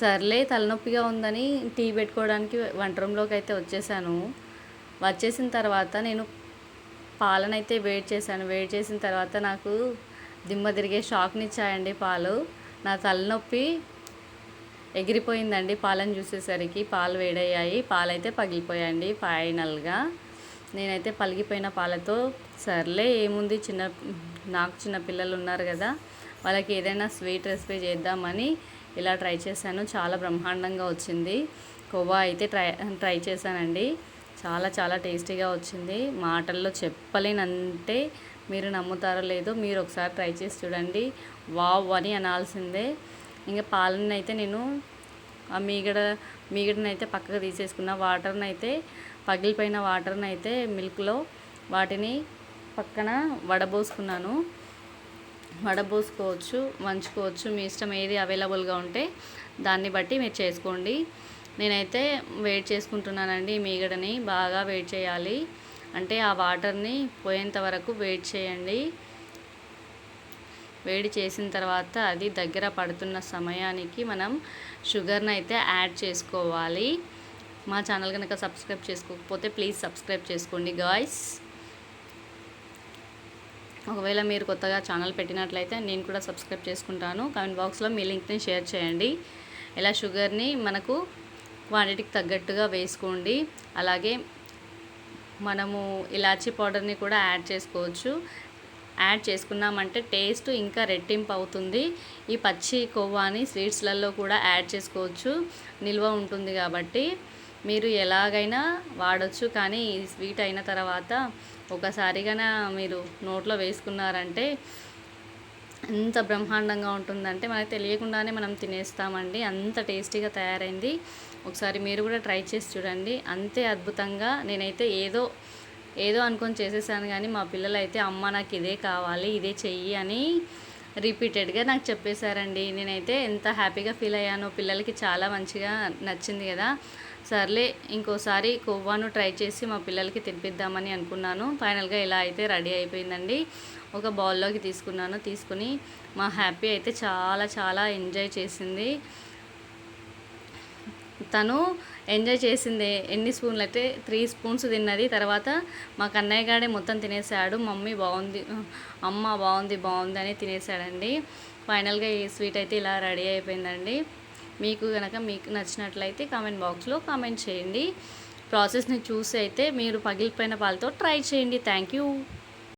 సర్లే తలనొప్పిగా ఉందని టీ పెట్టుకోవడానికి వంట రూమ్లోకి అయితే వచ్చేసాను. వచ్చేసిన తర్వాత నేను పాలనైతే వేడి చేశాను. వేడి చేసిన తర్వాత నాకు దిమ్మ తిరిగే షాక్నిచ్చాయండి పాలు. నా తలనొప్పి ఎగిరిపోయిందండి పాలను చూసేసరికి. పాలు వేడయ్యాయి. పాలైతే పగిలిపోయాయండి ఫైనల్గా. నేనైతే పలిగిపోయిన పాలతో సర్లే ఏముంది చిన్న నాకు చిన్న పిల్లలు ఉన్నారు కదా వాళ్ళకి ఏదైనా స్వీట్ రెసిపీ చేద్దామని ఇలా ట్రై చేశాను. చాలా బ్రహ్మాండంగా వచ్చింది. కొవ్వా అయితే ట్రై ట్రై చేశానండి. చాలా చాలా టేస్టీగా వచ్చింది. మాటల్లో చెప్పలేనంటే మీరు నమ్ముతారో లేదో మీరు ఒకసారి ట్రై చేసి చూడండి. వావ్ అని అనాల్సిందే. ఇంకా పాలన అయితే నేను ఆ మీగడ మీగడనైతే పక్కకు తీసేసుకున్న వాటర్ని అయితే పగిలిపోయిన వాటర్ని అయితే మిల్క్లో వాటిని పక్కన వడబోసుకున్నాను. వడబోసుకోవచ్చు వంచుకోవచ్చు. మీ ఇష్టం ఏది అవైలబుల్గా ఉంటే దాన్ని బట్టి మీరు చేసుకోండి. నేనైతే వెయిట్ చేసుకుంటున్నానండి మీగడని. బాగా వెయిట్ చేయాలి. అంటే ఆ వాటర్ని పోయేంత వరకు వెయిట్ చేయండి. వేడి చేసిన తర్వాత అది దగ్గర పడుతున్న సమయానికి మనం షుగర్ని అయితే యాడ్ చేసుకోవాలి. మా ఛానల్ కనుక సబ్స్క్రైబ్ చేసుకోకపోతే ప్లీజ్ సబ్స్క్రైబ్ చేసుకోండి గాయ్స్. ఒకవేళ మీరు కొత్తగా ఛానల్ పెట్టినట్లయితే నేను కూడా సబ్స్క్రైబ్ చేసుకుంటాను. కామెంట్ బాక్స్లో మీ లింక్ని షేర్ చేయండి. ఇలా షుగర్ని మనకు క్వాంటిటీకి తగ్గట్టుగా వేసుకోండి. అలాగే మనము ఇలాచీ పౌడర్ని కూడా యాడ్ చేసుకోవచ్చు. యాడ్ చేసుకున్నామంటే టేస్ట్ ఇంకా రెట్టింపు అవుతుంది. ఈ పచ్చి కొవ్వాని స్వీట్స్లలో కూడా యాడ్ చేసుకోవచ్చు. నిల్వ ఉంటుంది కాబట్టి. మీరు ఎలాగైనా వాడచ్చు కానీ ఈ స్వీట్ అయిన తర్వాత ఒకసారిగా మీరు నోట్లో వేసుకున్నారంటే ఎంత బ్రహ్మాండంగా ఉంటుందంటే మనకు తెలియకుండానే మనం తినేస్తామండి. అంత టేస్టీగా తయారైంది. ఒకసారి మీరు కూడా ట్రై చేసి చూడండి. అంతే అద్భుతంగా నేనైతే ఏదో ఏదో అనుకొని చేసేసాను కానీ మా పిల్లలు అయితే అమ్మ నాకు ఇదే కావాలి ఇదే చెయ్యి అని రిపీటెడ్గా నాకు చెప్పేశారండి. నేనైతే ఎంత హ్యాపీగా ఫీల్ అయ్యానో పిల్లలకి చాలా మంచిగా నచ్చింది కదా. సర్లే ఇంకోసారి కొవ్వాను ట్రై చేసి మా పిల్లలకి తినిపిద్దామని అనుకున్నాను. ఫైనల్గా ఇలా అయితే రెడీ అయిపోయిందండి. ఒక బౌల్లోకి తీసుకున్నాను. తీసుకుని మా హ్యాపీ అయితే చాలా చాలా ఎంజాయ్ చేసింది. తను ఎంజాయ్ చేసింది. ఎన్ని స్పూన్లు అయితే త్రీ స్పూన్స్ తిన్నది. తర్వాత మా కన్నయ్య గాడే మొత్తం తినేసాడు. మమ్మీ బాగుంది. అమ్మ బాగుంది బాగుంది అని తినేసాడండి. ఫైనల్గా ఈ స్వీట్ అయితే ఇలా రెడీ అయిపోయిందండి. మీకు కనుక మీకు నచ్చినట్లయితే కామెంట్ బాక్స్లో కామెంట్ చేయండి. ప్రాసెస్ని చూసి అయితే మీరు పగిలిపోయిన పాలతో ట్రై చేయండి. Thank you.